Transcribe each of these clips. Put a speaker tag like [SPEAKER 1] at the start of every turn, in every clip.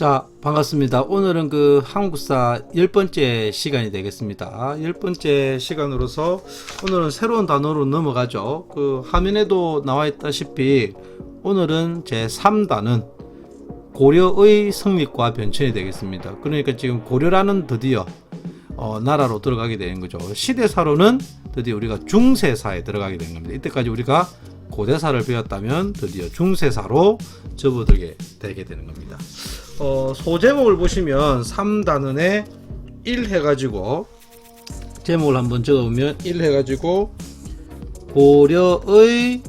[SPEAKER 1] 자, 반갑습니다. 오늘은 그 한국사 열번째 시간이 되겠습니다. 열번째 시간으로서 오늘은 새로운 단어로 넘어가죠. 그 화면에도 나와 있다시피 오늘은 제 3단은 고려의 성립과 변천이 되겠습니다. 그러니까 지금 고려라는 드디어 어, 나라로 들어가게 되는 거죠. 시대사로는 드디어 우리가 중세사에 들어가게 된 겁니다. 이때까지 우리가 고대사를 배웠다면 드디어 중세사로 접어들게 되게 되는 겁니다. 어, 소제목을 보시면 3단원에 1 해가지고 제목을 한번 적어보면 1 해가지고 고려의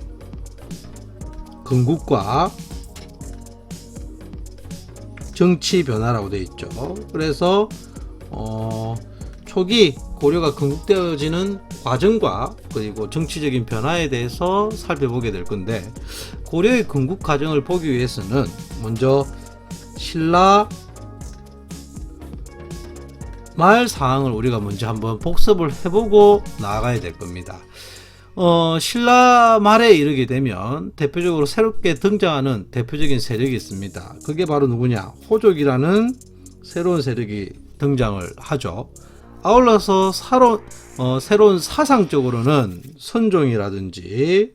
[SPEAKER 1] 건국과 정치 변화라고 되어 있죠. 그래서 어, 초기 고려가 건국되어지는 과정과 그리고 정치적인 변화에 대해서 살펴보게 될 건데 고려의 건국 과정을 보기 위해서는 먼저 신라 말 상황을 우리가 먼저 한번 복습을 해보고 나아가야 될 겁니다. 어, 신라 말에 이르게 되면 대표적으로 새롭게 등장하는 대표적인 세력이 있습니다. 그게 바로 누구냐? 호족이라는 새로운 세력이 등장을 하죠. 아울러서 사로, 어, 새로운 사상 적으로는 선종이라든지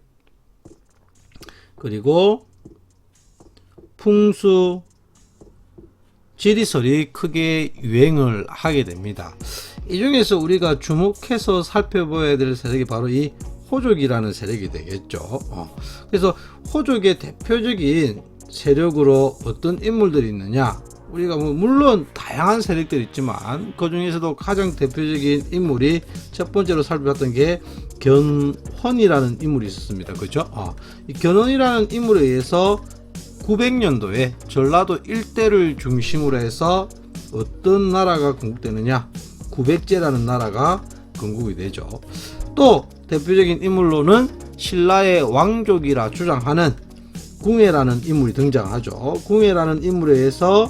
[SPEAKER 1] 그리고 풍수 지리설이 크게 유행을 하게 됩니다. 이 중에서 우리가 주목해서 살펴봐야 될 세력이 바로 이 호족이라는 세력이 되겠죠. 어. 그래서 호족의 대표적인 세력으로 어떤 인물들이 있느냐? 우리가 뭐 물론 다양한 세력들이 있지만 그 중에서도 가장 대표적인 인물이 첫 번째로 살펴봤던 게 견훤이라는 인물이 있었습니다. 그죠? 어. 아, 이 견훤이라는 인물에 의해서 900년도에 전라도 일대를 중심으로 해서 어떤 나라가 건국되느냐? 구백제라는 나라가 건국이 되죠. 또 대표적인 인물로는 신라의 왕족이라 주장하는 궁예라는 인물이 등장하죠. 궁예라는 인물에 의해서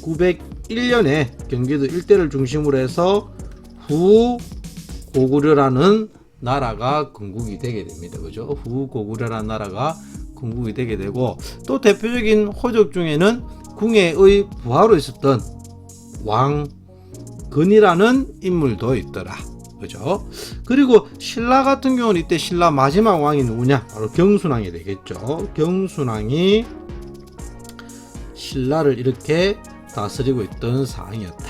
[SPEAKER 1] 901년에 경기도 일대를 중심으로 해서 후 고구려라는 나라가 건국이 되게 됩니다. 그죠? 후 고구려라는 나라가 건국이 되게 되고 또 대표적인 호적 중에는 궁예의 부하로 있었던 왕건이라는 인물도 있더라. 그죠? 그리고 신라 같은 경우는 이때 신라 마지막 왕이 누구냐? 바로 경순왕이 되겠죠. 경순왕이 신라를 이렇게 다스리고 있던 상황이었다.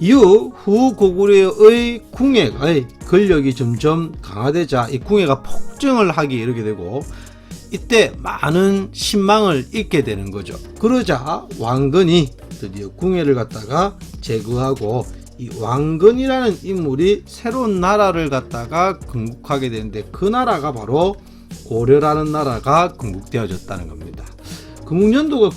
[SPEAKER 1] 이후 후고구려의 궁예의 권력이 점점 강화되자 이 궁예가 폭증을 하기 이르게 되고 이때 많은 신망을 잃게 되는 거죠. 그러자 왕건이 드디어 궁예를 갖다가 제거하고 이 왕건이라는 인물이 새로운 나라를 갖다가 건국하게 되는데 그 나라가 바로 고려라는 나라가 건국되어졌다는 겁니다. 금국년도가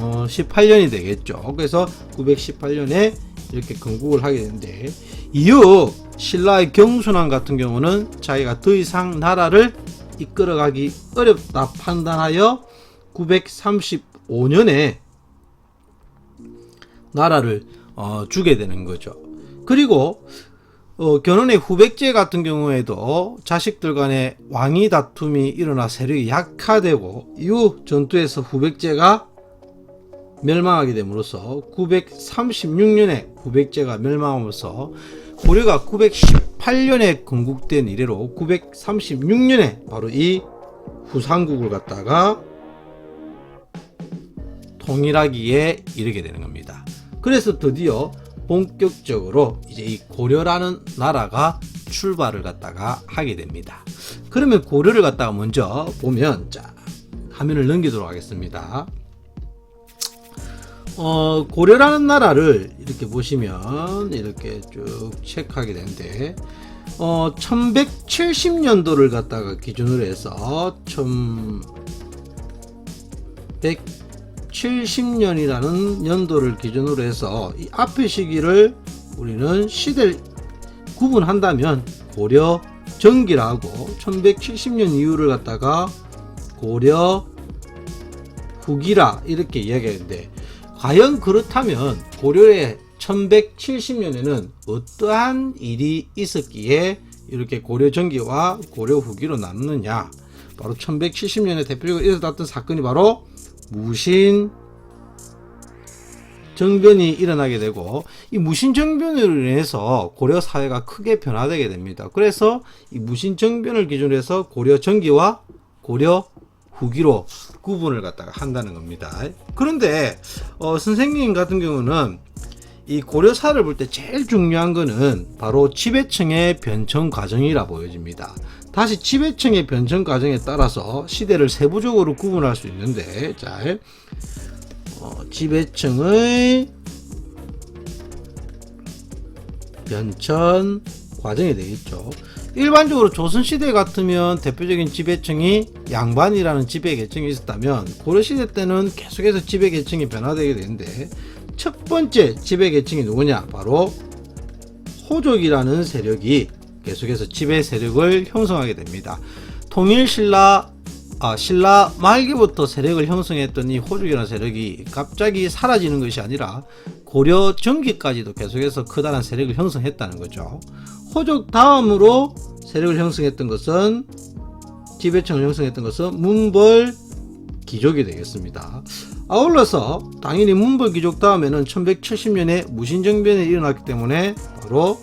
[SPEAKER 1] 어, 18년이 되겠죠. 그래서 918년에 이렇게 건국을 하게 되는데 이후 신라의 경순왕 같은 경우는 자기가 더 이상 나라를 이끌어가기 어렵다 판단하여 935년에 나라를 어, 주게 되는 거죠. 그리고 어, 견훤의 후백제 같은 경우에도 자식들 간의 왕위 다툼이 일어나 세력이 약화되고 이후 전투에서 후백제가 멸망하게 됨으로써 936년에 구백제가 멸망하면서 고려가 918년에 건국된 이래로 936년에 바로 이 후삼국을 갖다가 통일하기에 이르게 되는 겁니다. 그래서 드디어 본격적으로 이제 이 고려라는 나라가 출발을 갖다가 하게 됩니다. 그러면 고려를 갖다가 먼저 보면 자 화면을 넘기도록 하겠습니다. 어, 고려라는 나라를 이렇게 보시면 이렇게 쭉 체크하게 되는데 어, 1170년도를 갖다가 기준으로 해서 1170년이라는 연도를 기준으로 해서 이 앞의 시기를 우리는 시대를 구분한다면 고려 전기라고 1170년 이후를 갖다가 고려 후기라 이렇게 이야기하는데 과연 그렇다면 고려의 1170년에는 어떠한 일이 있었기에 이렇게 고려 전기와 고려 후기로 남느냐? 바로 1170년에 대표적으로 일어났던 사건이 바로 무신 정변이 일어나게 되고 이 무신 정변으로 인해서 고려 사회가 크게 변화되게 됩니다. 그래서 이 무신 정변을 기준으로 해서 고려 전기와 고려 후기로 구분을 갖다가 한다는 겁니다. 그런데 어, 선생님 같은 경우는 이 고려사를 볼 때 제일 중요한 거는 바로 지배층의 변천 과정이라 보여집니다. 다시 지배층의 변천 과정에 따라서 시대를 세부적으로 구분할 수 있는데 자, 어, 지배층의 변천 과정이 되겠죠. 일반적으로 조선시대 같으면 대표적인 지배층이 양반이라는 지배계층이 있었다면 고려시대 때는 계속해서 지배계층이 변화되게 되는데 첫 번째 지배계층이 누구냐 바로 호족이라는 세력이 계속해서 지배 세력을 형성하게 됩니다 통일신라 아, 신라 말기부터 세력을 형성했던 이 호족이라는 세력이 갑자기 사라지는 것이 아니라 고려 전기까지도 계속해서 커다란 세력을 형성했다는 거죠. 호족 다음으로 세력을 형성했던 것은 지배층을 형성했던 것은 문벌 기족이 되겠습니다. 아울러서 당연히 문벌 기족 다음에는 1170년에 무신정변이 일어났기 때문에 바로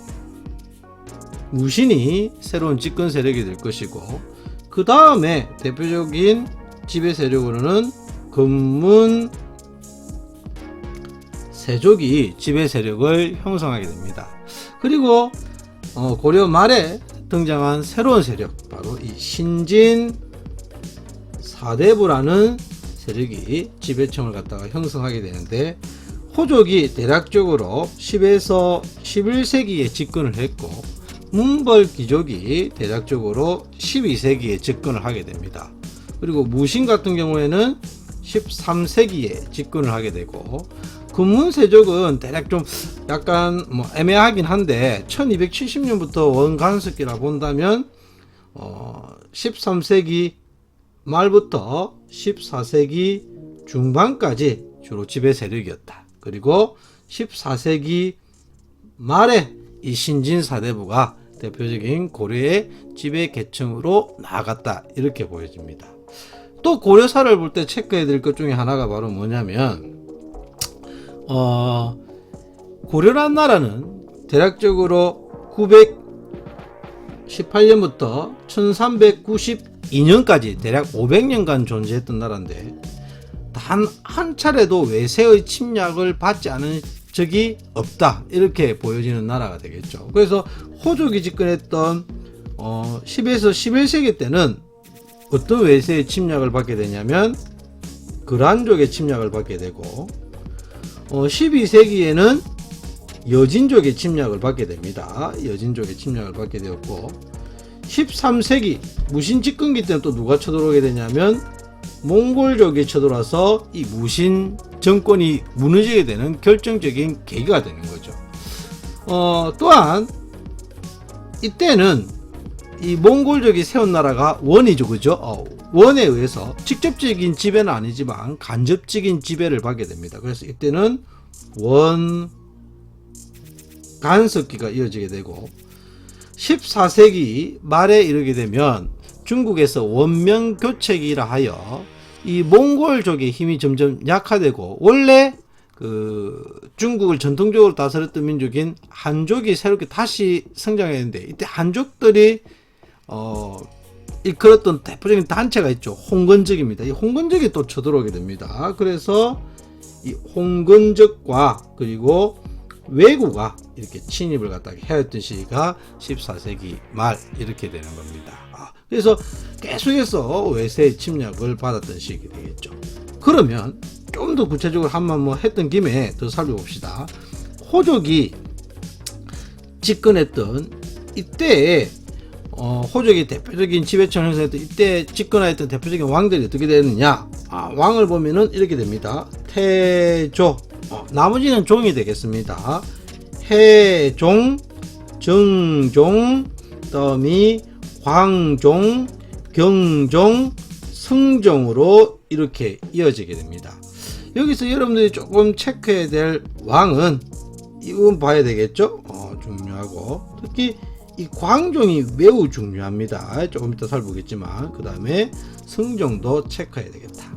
[SPEAKER 1] 무신이 새로운 집권 세력이 될 것이고 그 다음에 대표적인 지배 세력으로는 금문 세족이 지배 세력을 형성하게 됩니다. 그리고 어, 고려 말에 등장한 새로운 세력 바로 이 신진 사대부라는 세력이 지배층을 갖다가 형성하게 되는데 호족이 대략적으로 10에서 11세기에 집권을 했고 문벌 귀족이 대략적으로 12세기에 집권을 하게 됩니다. 그리고 무신 같은 경우에는 13세기에 집권을 하게 되고 금문 세족은 대략 좀 약간 뭐 애매하긴 한데 1270년부터 원간석기라 본다면 어 13세기 말부터 14세기 중반까지 주로 지배 세력이었다. 그리고 14세기 말에 이 신진 사대부가 대표적인 고려의 지배 계층으로 나갔다 이렇게 보여집니다. 또 고려사를 볼 때 체크해야 될 것 중에 하나가 바로 뭐냐면 어, 고려란 나라는 대략적으로 918년부터 1392년까지 대략 500년간 존재했던 나라인데 단 한 차례도 외세의 침략을 받지 않은 적이 없다 이렇게 보여지는 나라가 되겠죠. 그래서 호족이 집권했던 어, 10에서 11세기 때는 어떤 외세의 침략을 받게 되냐면 그란족의 침략을 받게 되고 어, 12세기에는 여진족의 침략을 받게 됩니다. 여진족의 침략을 받게 되었고 13세기 무신 집권기 때는 또 누가 쳐들어오게 되냐면 몽골족이 쳐들어와서 이 무신 정권이 무너지게 되는 결정적인 계기가 되는 거죠. 어, 또한 이때는 이 몽골족이 세운 나라가 원이죠 그죠 어, 원에 의해서 직접적인 지배는 아니지만 간접적인 지배를 받게 됩니다 그래서 이때는 원 간섭기가 이어지게 되고 14세기 말에 이르게 되면 중국에서 원명 교체기라 하여 이 몽골족의 힘이 점점 약화되고 원래 그 중국을 전통적으로 다스렸던 민족인 한족이 새롭게 다시 성장했는데 이때 한족들이 어, 이 그랬던 대표적인 단체가 있죠. 홍건적입니다. 이 홍건적이 또 쳐들어오게 됩니다. 그래서 이 홍건적과 그리고 왜구가 이렇게 침입을 갖다가 해왔던 시기가 14세기 말 이렇게 되는 겁니다. 아, 그래서 계속해서 외세의 침략을 받았던 시기 되겠죠. 그러면 좀 더 구체적으로 한 번 뭐 했던 김에 더 살펴봅시다. 호족이 집권했던 이때에 어, 호족의 대표적인 지배층 형성에던 이때 집권하였던 대표적인 왕들이 어떻게 되느냐 아, 왕을 보면은 이렇게 됩니다 태조 어, 나머지는 종이 되겠습니다 해종 정종 다음 광종 경종 승종으로 이렇게 이어지게 됩니다 여기서 여러분들이 조금 체크해야 될 왕은 이건 봐야 되겠죠 어, 중요하고 특히 이 광종이 매우 중요합니다. 조금 이따 살펴보겠지만 그 다음에 성종도 체크해야 되겠다.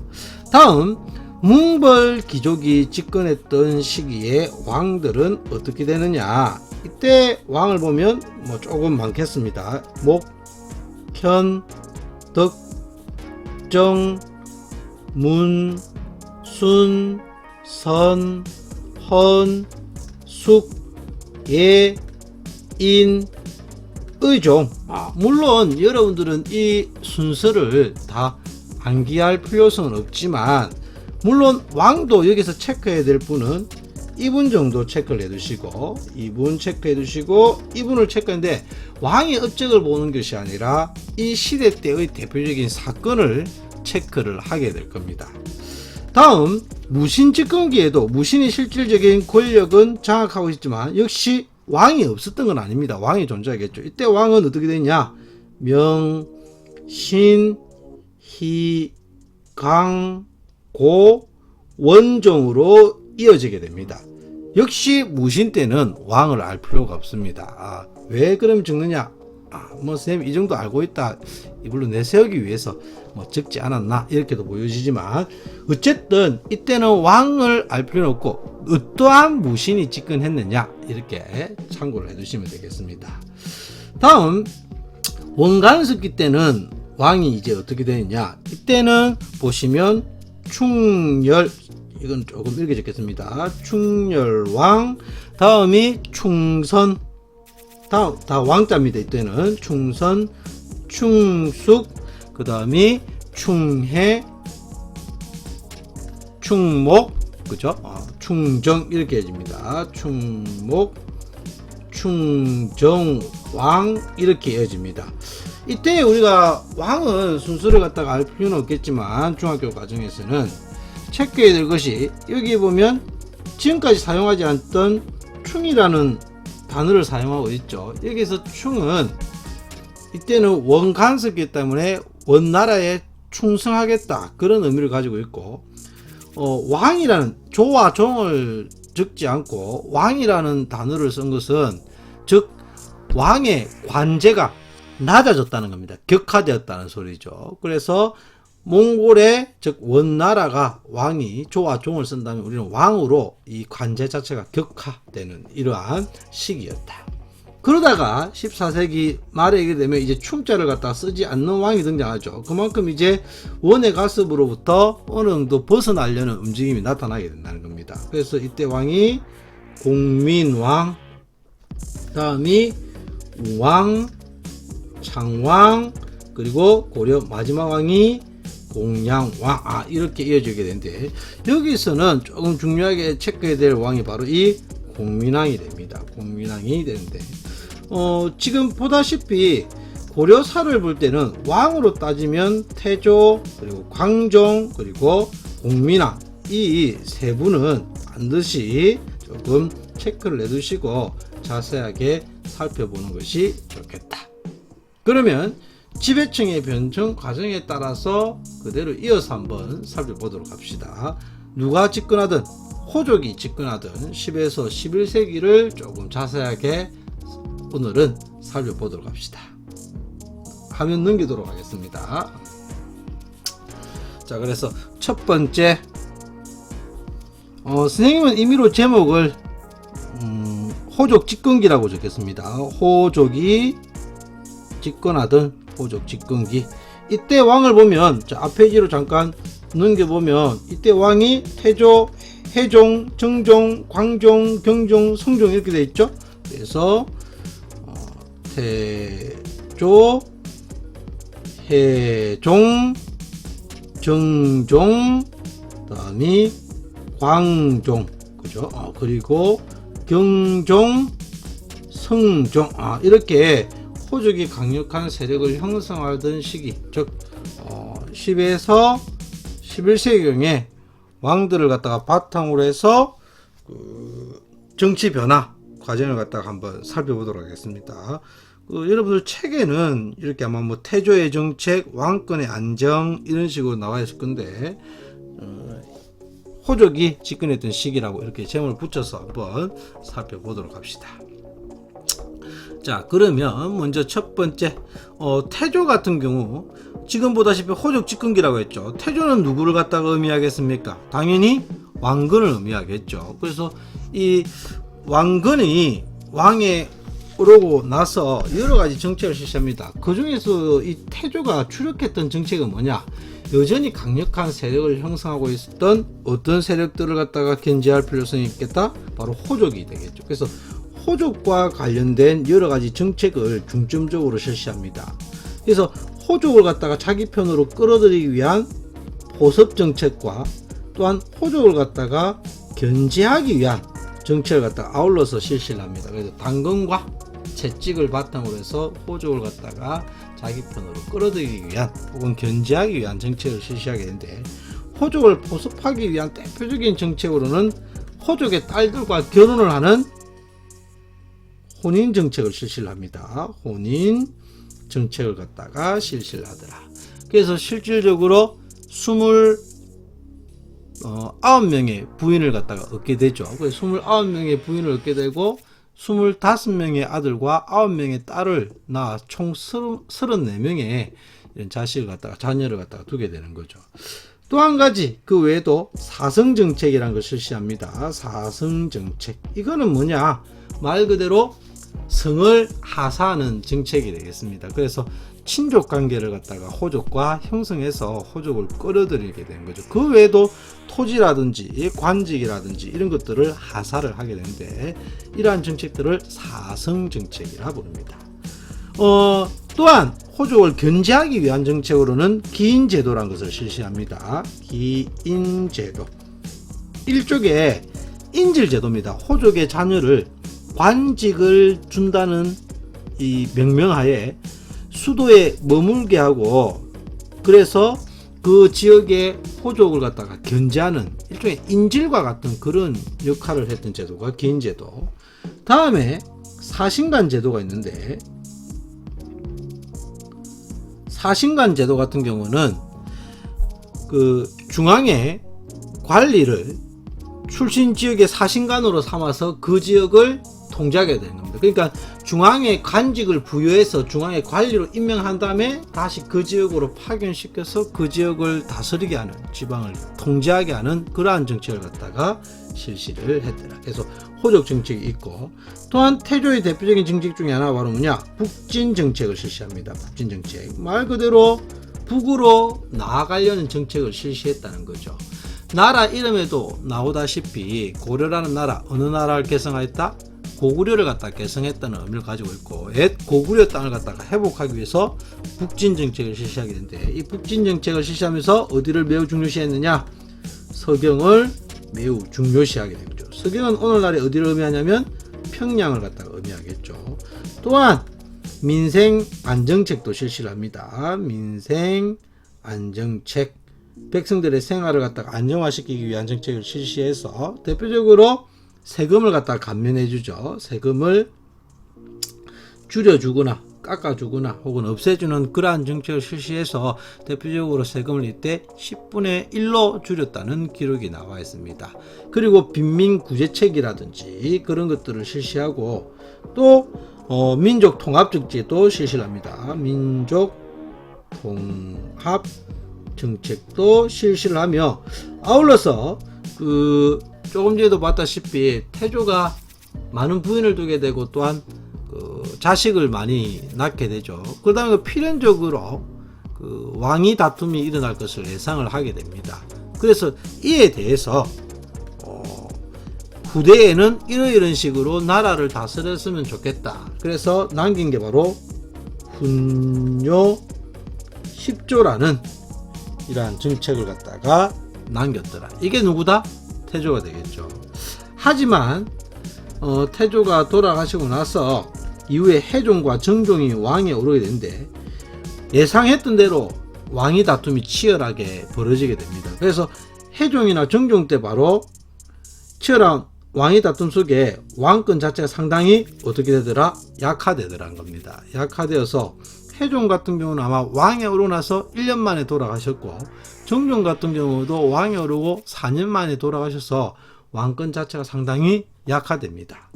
[SPEAKER 1] 다음 뭉벌 귀족이 집권했던 시기에 왕들은 어떻게 되느냐 이때 왕을 보면 뭐 조금 많겠습니다. 목, 현, 덕, 정, 문, 순, 선, 헌, 숙, 예, 인, 의종 아, 물론 여러분들은 이 순서를 다 암기할 필요성은 없지만 물론 왕도 여기서 체크해야 될 분은 2분 정도 체크를 해두시고 2분 체크해두시고 2분을 체크하는데 왕의 업적을 보는 것이 아니라 이 시대 때의 대표적인 사건을 체크를 하게 될 겁니다. 다음 무신 집권기에도 무신이 실질적인 권력은 장악하고 있지만 역시 왕이 없었던 건 아닙니다. 왕이 존재하겠죠. 이때 왕은 어떻게 되냐? 명, 신, 희, 강, 고, 원종으로 이어지게 됩니다. 역시 무신 때는 왕을 알 필요가 없습니다. 아, 왜 그럼 적느냐? 아, 뭐 선생님 이 정도 알고 있다. 이걸로 내세우기 위해서 뭐 적지 않았나 이렇게도 보여지지만 어쨌든 이때는 왕을 알 필요는 없고 어떠한 무신이 집권했느냐 이렇게 참고를 해주시면 되겠습니다. 다음 원간석기 때는 왕이 이제 어떻게 되느냐 이때는 보시면 충렬 이건 조금 읽어졌겠습니다. 충렬왕 다음이 충선 다다 왕자입니다. 이때는 충선, 충숙, 그 다음이 충해, 충목, 그죠? 아, 충정 이렇게 해집니다. 충목, 충정, 왕 이렇게 이어집니다. 이때 우리가 왕은 순서를 갖다가 알 필요는 없겠지만 중학교 과정에서는 체크해야 될 것이 여기 보면 지금까지 사용하지 않던 충이라는 단어를 사용하고 있죠. 여기서 충은 이때는 원간섭이기 때문에 원나라에 충성하겠다 그런 의미를 가지고 있고 어, 왕이라는 조와 종을 적지 않고 왕이라는 단어를 쓴 것은 즉 왕의 관제가 낮아졌다는 겁니다. 격화되었다는 소리죠. 그래서 몽골의 즉 원나라가 왕이 조와 종을 쓴다면 우리는 왕으로 이 관제 자체가 격화되는 이러한 시기였다. 그러다가 14세기 말에 이게 되면 이제 충자를 갖다 쓰지 않는 왕이 등장하죠. 그만큼 이제 원의 가습으로부터 어느 정도 벗어나려는 움직임이 나타나게 된다는 겁니다. 그래서 이때 왕이 공민왕, 다음이 왕, 창왕, 그리고 고려 마지막 왕이 공양, 왕, 아 이렇게 이어지게 되는데 여기서는 조금 중요하게 체크해야 될 왕이 바로 이 공민왕이 됩니다. 공민왕이 되는데 어, 지금 보다시피 고려사를 볼 때는 왕으로 따지면 태조, 그리고 광종, 그리고 공민왕 이 세 분은 반드시 조금 체크를 해두시고 자세하게 살펴보는 것이 좋겠다. 그러면 지배층의 변증 과정에 따라서 그대로 이어서 한번 살펴보도록 합시다. 누가 집권하든 호족이 집권하든 10에서 11세기를 조금 자세하게 오늘은 살펴보도록 합시다. 화면 넘기도록 하겠습니다. 자, 그래서 첫 번째, 어, 선생님은 임의로 제목을 음, 호족 집권기라고 적겠습니다. 호족이 집권하던 세포적 직근기 이때 왕을 보면 자, 앞 페이지로 잠깐 넘겨보면 이때 왕이 태조, 해종, 정종, 광종, 경종, 성종 이렇게 되어 있죠. 그래서 어, 태조, 해종, 정종, 다음이 광종, 그죠? 어, 그리고 경종, 성종, 아, 이렇게 호족이 강력한 세력을 형성하던 시기, 즉 어, 10에서 11세기경에 왕들을 갖다가 바탕으로 해서 그 정치 변화 과정을 갖다가 한번 살펴보도록 하겠습니다. 그 여러분들 책에는 이렇게 아마 뭐 태조의 정책, 왕권의 안정 이런 식으로 나와 있을 건데 어, 호족이 집권했던 시기라고 이렇게 제목을 붙여서 한번 살펴보도록 합시다. 자 그러면 먼저 첫 번째 어, 태조 같은 경우 지금 보다시피 호족직근기라고 했죠 태조는 누구를 갖다가 의미하겠습니까 당연히 왕건을 의미하겠죠 그래서 이 왕건이 왕에 오르고 나서 여러 가지 정책을 실시합니다. 그 중에서 이 태조가 추력했던 정책은 뭐냐? 여전히 강력한 세력을 형성하고 있었던 어떤 세력들을 갖다가 견제할 필요성이 있겠다? 바로 호족이 되겠죠. 그래서 호족과 관련된 여러 가지 정책을 중점적으로 실시합니다. 그래서 호족을 갖다가 자기 편으로 끌어들이기 위한 보섭 정책과 또한 호족을 갖다가 견제하기 위한 정책을 갖다가 아울러서 실시 합니다. 그래서 당근과 채찍을 바탕으로 해서 호족을 갖다가 자기 편으로 끌어들이기 위한 혹은 견제하기 위한 정책을 실시하게 되는데 호족을 보습하기 위한 대표적인 정책으로는 호족의 딸들과 결혼을 하는 혼인 정책을 실시를 합니다. 혼인 정책을 갖다가 실시를 하더라. 그래서 실질적으로 29명의 어, 부인을 갖다가 얻게 되죠. 29명의 부인을 얻게 되고 25명의 아들과 9명의 딸을 낳아 총 34명의 이런 자식을 갖다가 자녀를 갖다가 두게 되는 거죠. 또 한 가지 그 외에도 사성 정책이라는 걸 실시합니다. 사성 정책 이거는 뭐냐 말 그대로 성을 하사하는 정책이 되겠습니다. 그래서 친족 관계를 갖다가 호족과 형성해서 호족을 끌어들이게 되 거죠. 그 외에도 토지라든지 관직이라든지 이런 것들을 하사를 하게 되는데 이러한 정책들을 사성 정책이라 부릅니다. 어, 또한 호족을 견제하기 위한 정책으로는 기인 제도란 것을 실시합니다. 기인 제도. 일종의 인질 제도입니다. 호족의 자녀를 관직을 준다는 이 명명하에 수도에 머물게 하고 그래서 그 지역의 호족을 갖다가 견제하는 일종의 인질과 같은 그런 역할을 했던 제도가 개인제도 다음에 사신관 제도가 있는데 사신관 제도 같은 경우는 그 중앙의 관리를 출신 지역의 사신관으로 삼아서 그 지역을 통제하게 되는 겁니다. 그러니까 중앙에 관직을 부여해서 중앙의 관리로 임명한 다음에 다시 그 지역으로 파견시켜서 그 지역을 다스리게 하는 지방을 통제하게 하는 그러한 정책을 갖다가 실시를 했더라. 그래서 호적 정책이 있고 또한 태조의 대표적인 정책 중에 하나가 바로 뭐냐 북진 정책을 실시합니다. 북진 정책 말 그대로 북으로 나아가려는 정책을 실시했다는 거죠. 나라 이름에도 나오다시피 고려라는 나라 어느 나라를 개성하였다? 고구려를 갖다 개성했다는 의미를 가지고 있고 옛 고구려 땅을 갖다가 회복하기 위해서 북진 정책을 실시하게 되는데 이 북진 정책을 실시하면서 어디를 매우 중요시했느냐 서경을 매우 중요시하게 되죠. 서경은 오늘날에 어디를 의미하냐면 평양을 갖다가 의미하겠죠. 또한 민생 안정책도 실시를 합니다. 민생 안정책 백성들의 생활을 갖다가 안정화시키기 위한 정책을 실시해서 대표적으로 세금을 갖다 감면해 주죠. 세금을 줄여주거나 깎아주거나 혹은 없애주는 그러한 정책을 실시해서 대표적으로 세금을 이때 10분의 1로 줄였다는 기록이 나와 있습니다. 그리고 빈민 구제책이라든지 그런 것들을 실시하고 또 어, 민족 통합 정책도 실시를 합니다. 민족 통합 정책도 실시를 하며 아울러서 그 조금 뒤에도 봤다시피 태조가 많은 부인을 두게 되고 또한 그 자식을 많이 낳게 되죠. 그 다음에 필연적으로 그 왕위 다툼이 일어날 것을 예상을 하게 됩니다. 그래서 이에 대해서 어, 후대에는 이러이런 식으로 나라를 다스렸으면 좋겠다. 그래서 남긴 게 바로 훈요 10조라는 이러한 정책을 갖다가 남겼더라. 이게 누구다? 태조가 되겠죠. 하지만 어, 태조가 돌아가시고 나서 이후에 해종과 정종이 왕에 오르게 되는데 예상했던 대로 왕위 다툼이 치열하게 벌어지게 됩니다. 그래서 해종이나 정종 때 바로 치열한 왕위 다툼 속에 왕권 자체가 상당히 어떻게 되더라? 약화되더란 겁니다. 약화되어서 태종 같은 경우는 아마 왕에 오르나서 1년 만에 돌아가셨고 정종 같은 경우도 왕에 오르고 4년 만에 돌아가셔서 왕권 자체가 상당히 약화됩니다.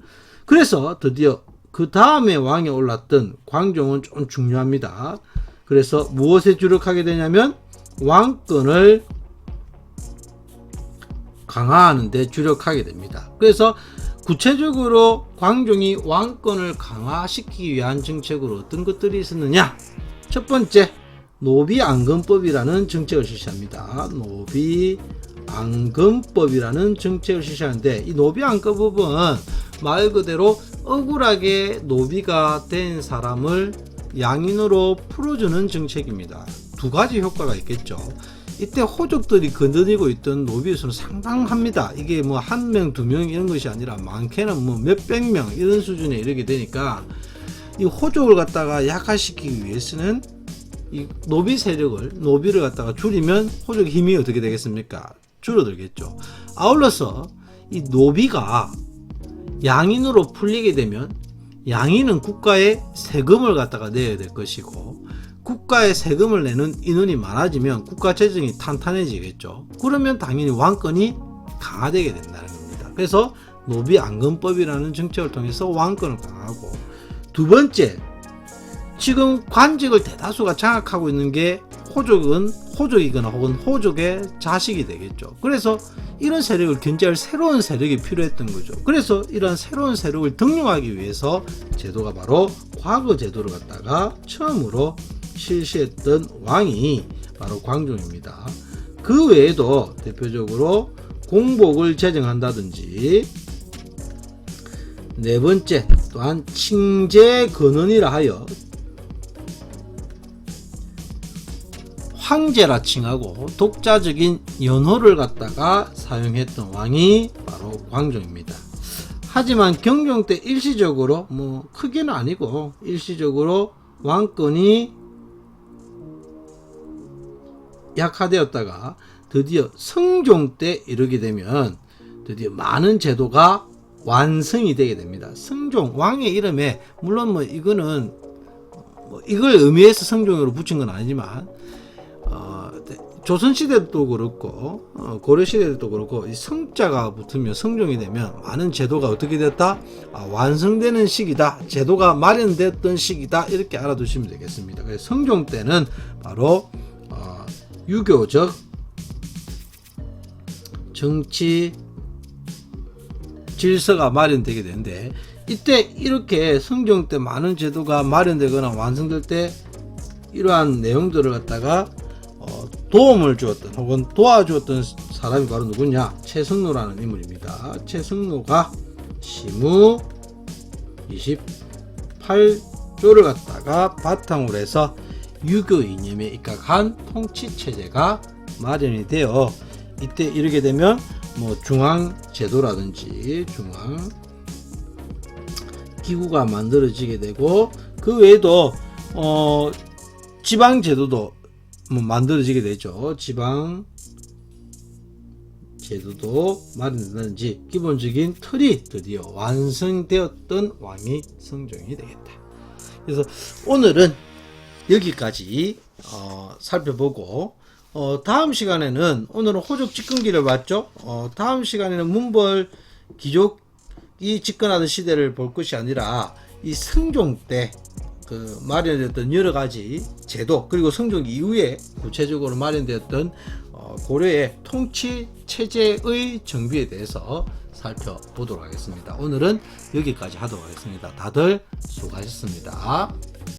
[SPEAKER 1] 그래서 드디어 그 다음에 왕에 올랐던 광종은 좀 중요합니다. 그래서 무엇에 주력하게 되냐면 왕권을 강화하는 데 주력하게 됩니다. 그래서 구체적으로 광종이 왕권을 강화시키기 위한 정책으로 어떤 것들이 있었느냐? 첫 번째, 노비안금법이라는 정책을 실시합니다. 노비안금법이라는 정책을 실시하는데 이 노비안금법은 말 그대로 억울하게 노비가 된 사람을 양인으로 풀어주는 정책입니다. 두 가지 효과가 있겠죠. 이때 호족들이 건드리고 있던 노비의 수는 상당합니다. 이게 뭐 한 명, 두 명 이런 것이 아니라 많게는 뭐 몇백 명 이런 수준에 이르게 되니까 이 호족을 갖다가 약화시키기 위해서는 이 노비 세력을, 노비를 갖다가 줄이면 호족 힘이 어떻게 되겠습니까? 줄어들겠죠. 아울러서 이 노비가 양인으로 풀리게 되면 양인은 국가에 세금을 갖다가 내야 될 것이고 국가에 세금을 내는 인원이 많아지면 국가 재정이 탄탄해지겠죠. 그러면 당연히 왕권이 강화되게 된다는 겁니다. 그래서 노비 안건법이라는 정책을 통해서 왕권을 강화하고 두 번째 지금 관직을 대다수가 장악하고 있는 게 호족은 호족이거나 혹은 호족의 자식이 되겠죠. 그래서 이런 세력을 견제할 새로운 세력이 필요했던 거죠. 그래서 이런 새로운 세력을 등용하기 위해서 제도가 바로 과거 제도를 갖다가 처음으로 실시했던 왕이 바로 광종입니다. 그 외에도 대표적으로 공복을 제정한다든지 네 번째 또한 칭제 근원이라 하여 황제라 칭하고 독자적인 연호를 갖다가 사용했던 왕이 바로 광종입니다. 하지만 경종 때 일시적으로 뭐 크게는 아니고 일시적으로 왕권이 약화되었다가 드디어 성종 때 이르게 되면 드디어 많은 제도가 완성이 되게 됩니다. 성종 왕의 이름에 물론 뭐 이거는 뭐 이걸 의미해서 성종으로 붙인 건 아니지만 어, 네, 조선 시대도 그렇고 어, 고려 시대도 그렇고 이 성자가 붙으면 성종이 되면 많은 제도가 어떻게 됐다 아, 완성되는 시기다 제도가 마련됐던 시기다 이렇게 알아두시면 되겠습니다. 성종 때는 바로 유교적 정치 질서가 마련되게 되는데 이때 이렇게 성경 때 많은 제도가 마련되거나 완성될 때 이러한 내용들을 갖다가 어, 도움을 주었던 혹은 도와주었던 사람이 바로 누구냐 최승로라는 인물입니다. 최승로가 시무 28조를 갖다가 바탕으로 해서 유교 이념에 입각한 통치체제가 마련이 되어 이때 이렇게 되면 뭐 중앙 제도라든지 중앙 기구가 만들어지게 되고 그 외에도 어 지방 제도도 뭐 만들어지게 되죠. 지방 제도도 마련된다든지 기본적인 틀이 드디어 완성되었던 왕이 성종이 되겠다. 그래서 오늘은 여기까지 어, 살펴보고 어, 다음 시간에는 오늘은 호족 집권기를 봤죠 어, 다음 시간에는 문벌 귀족이 집권하던 시대를 볼 것이 아니라 이 성종 때 그마련되었던 여러 가지 제도 그리고 성종 이후에 구체적으로 마련되었던 어, 고려의 통치 체제의 정비에 대해서 살펴보도록 하겠습니다. 오늘은 여기까지 하도록 하겠습니다. 다들 수고하셨습니다.